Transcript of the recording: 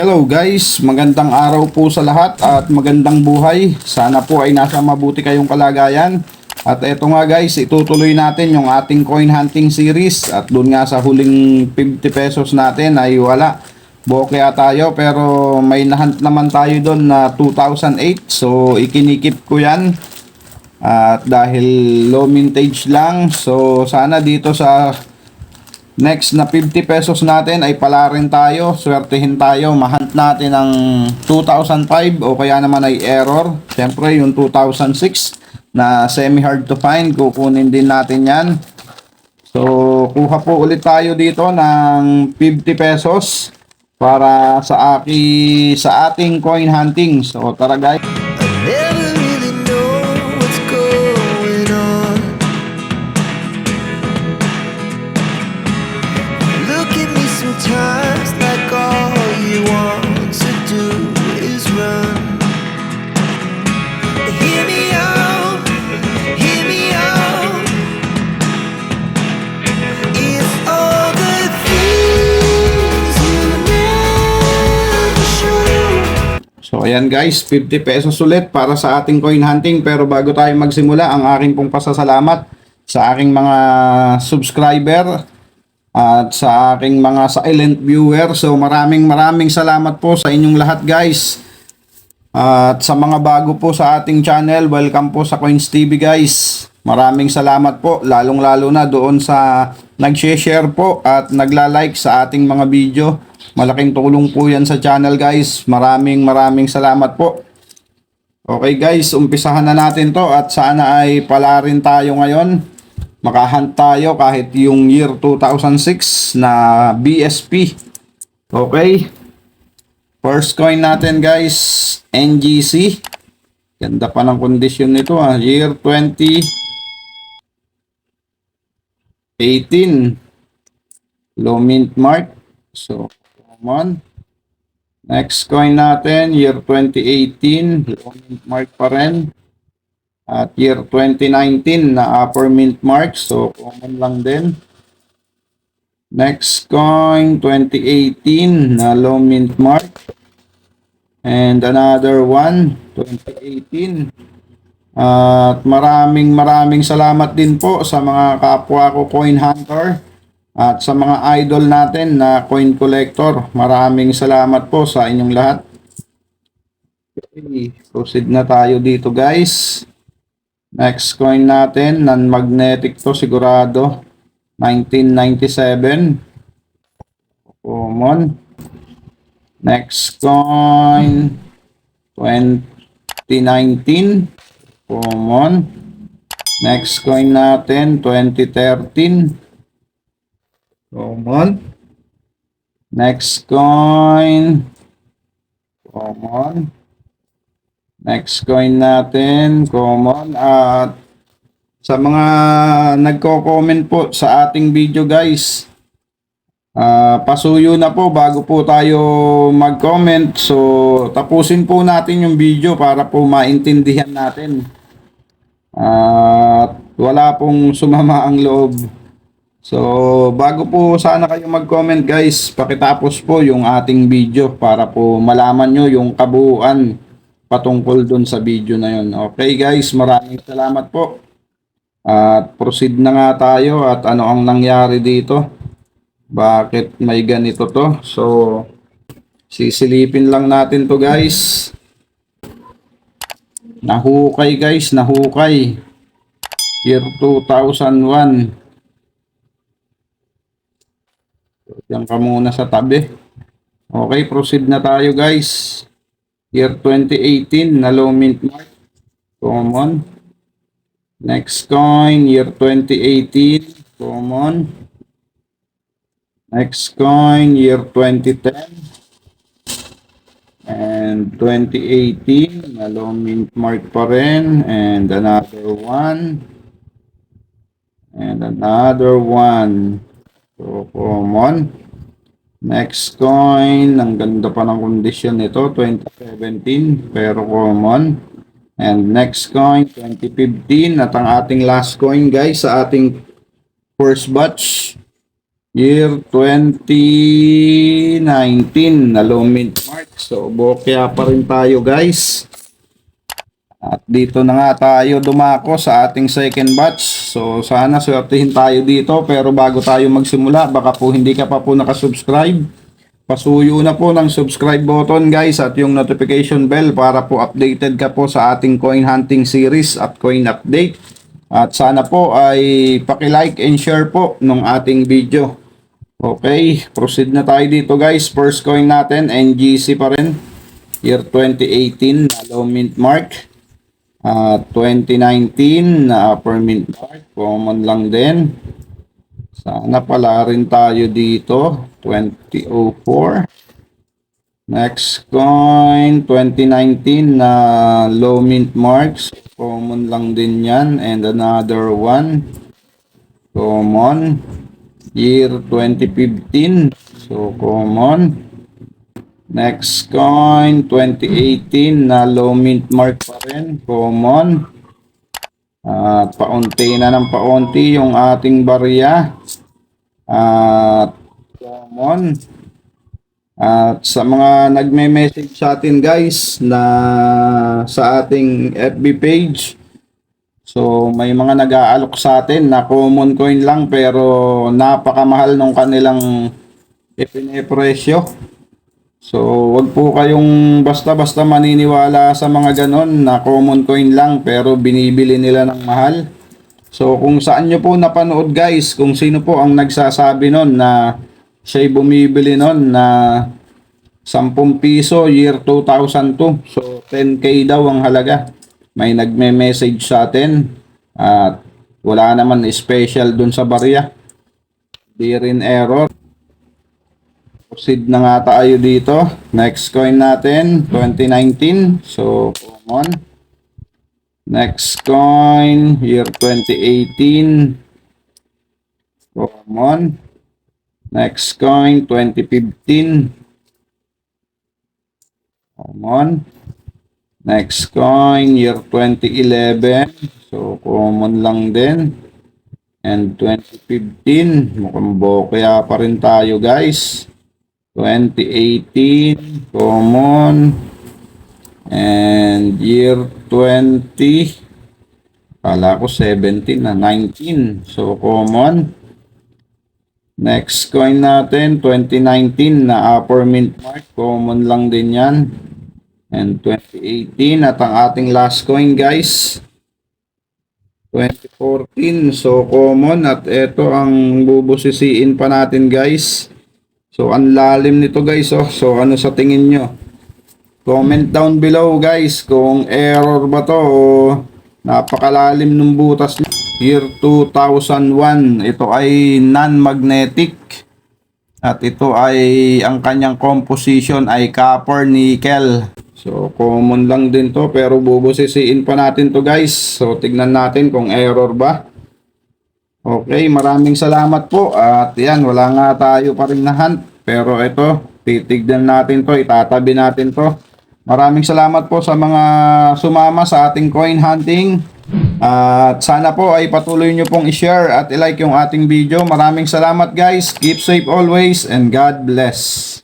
Hello guys, magandang araw po sa lahat at magandang buhay. Sana po ay nasa mabuti kayong kalagayan. At eto nga guys, itutuloy natin yung ating coin hunting series at doon nga sa huling 50 pesos natin ay wala. Bokeh tayo pero may nahunt naman tayo doon na 2008 so ikinikip ko yan. At dahil low mintage lang so sana dito sa Next na 50 pesos natin ay pala rin tayo. Swertehin tayo. Mahant natin ang 2005 o kaya naman ay error. Siyempre yung 2006 na semi hard to find. Kukunin din natin yan. So kuha po ulit tayo dito ng 50 pesos para sa aki sa ating coin hunting. So tara guys. Ayan guys, 50 pesos ulit para sa ating coin hunting. Pero bago tayo magsimula, ang aking pong pasasalamat sa aking mga subscriber at sa aking mga silent viewer. So maraming maraming salamat po sa inyong lahat guys. At sa mga bago po sa ating channel, welcome po sa Coins TV guys. Maraming salamat po, lalong-lalo na doon sa nag-share po at nagla-like sa ating mga video. Malaking tulong po yan sa channel guys. Maraming maraming salamat po. Okay guys, umpisahan na natin to at sana ay pala rin tayo ngayon. Makahunt tayo kahit yung year 2006 na BSP. Okay. First coin natin guys, NGC. Ganda pa ng kondisyon nito ah. Year 2018. Low mint mark. So, come on. Next coin natin, year 2018. Low mint mark pa rin. At year 2019 na upper mint mark. So, common lang din. Next coin, 2018 na low mint mark. And another one, 2018. At maraming maraming salamat din po sa mga kapwa ko coin hunter at sa mga idol natin na coin collector. Maraming salamat po sa inyong lahat. Okay, proceed na tayo dito guys. Next coin natin, non-magnetic to sigurado. 1997. Common. Next coin, 2019. Common. Next coin natin, 2013. Common. Next coin, common. Next coin natin, common. At sa mga nagko-comment po sa ating video guys, ah pasuyo na po bago po tayo mag-comment. So, tapusin po natin yung video para po maintindihan natin. At wala pong sumama ang loob. So, bago po sana kayo mag-comment guys, pakitapos po yung ating video para po malaman nyo yung kabuuan patungkol dun sa video na yun. Okay guys, maraming salamat po. At proceed na nga tayo at ano ang nangyari dito. Bakit may ganito to? So, sisilipin lang natin to guys. Nahukay guys, nahukay. Year 2001. Diyan ka muna sa tabi. Okay, proceed na tayo guys. Year 2018 na low mint mark. Common. Next coin, year 2018. Common. Next coin, year 2010. And 2018, na low mint mark pa rin. And another one. And another one. So, common. Next coin, ang ganda pa ng kondisyon nito, 2017, pero common. And next coin, 2015, at ang ating last coin guys sa ating first batch, year 2019 na low mint. Mark. So, bokya pa rin tayo guys. At dito na nga tayo dumako sa ating second batch. So, sana swertihin tayo dito. Pero bago tayo magsimula, baka po hindi ka pa po nakasubscribe. Pasuyo na po ng subscribe button guys at yung notification bell para po updated ka po sa ating coin hunting series at coin update. At sana po ay paki-like and share po nung ating video. Okay, proceed na tayo dito guys. First coin natin, NGC pa rin. Year 2018 na low mint mark. Ah, 2019 na upper mint mark. Common lang din. Sana pala rin tayo dito. 2004. Next coin, 2019 na low mint marks. Common lang din yan. And another one. Common. Year 2015. So, common. Next coin, 2018 na low mint mark pa rin. Common. At paunti na ng paunti yung ating barya. At common. At sa mga nagme-message sa atin guys na sa ating FB page. So may mga nag-aalok sa atin na common coin lang pero napakamahal nung kanilang ipinipresyo. So wag po kayong basta-basta maniniwala sa mga ganon na common coin lang pero binibili nila ng mahal. So kung saan nyo po napanood guys, kung sino po ang nagsasabi nun na siya'y bumibili nun na 10 piso year 2002. So 10k daw ang halaga. May nagme-message sa atin at wala naman special dun sa barya. Di rin error. Proceed na nga tayo dito. Next coin natin, 2019. So, common. Next coin, year 2018. Common. Next coin, 2015. Common. Next coin, year 2011. So, common lang din. And 2015, mukhang bokya pa rin tayo guys. 2018, common. And year 20, kala ko 17 na, 19. So, common. Next coin natin, 2019 na upper mint mark. Common lang din yan. And 2018 at ang ating last coin guys. 2014. So, common. At ito ang bubusisiin pa natin guys. So, ang lalim nito guys. Oh. So, ano sa tingin nyo? Comment down below guys kung error ba to napakalalim ng butas niya. Year 2001. Ito ay non-magnetic. At ito ay ang kanyang composition ay copper nickel. So common lang din to pero bubusisiin pa natin to guys. So tignan natin kung error ba. Okay, maraming salamat po. At yan, wala nga tayo pa rin na hunt. Pero ito, titignan natin to, itatabi natin to. Maraming salamat po sa mga sumama sa ating coin hunting. At sana po ay patuloy nyo pong i-share at i-like yung ating video. Maraming salamat guys. Keep safe always and God bless.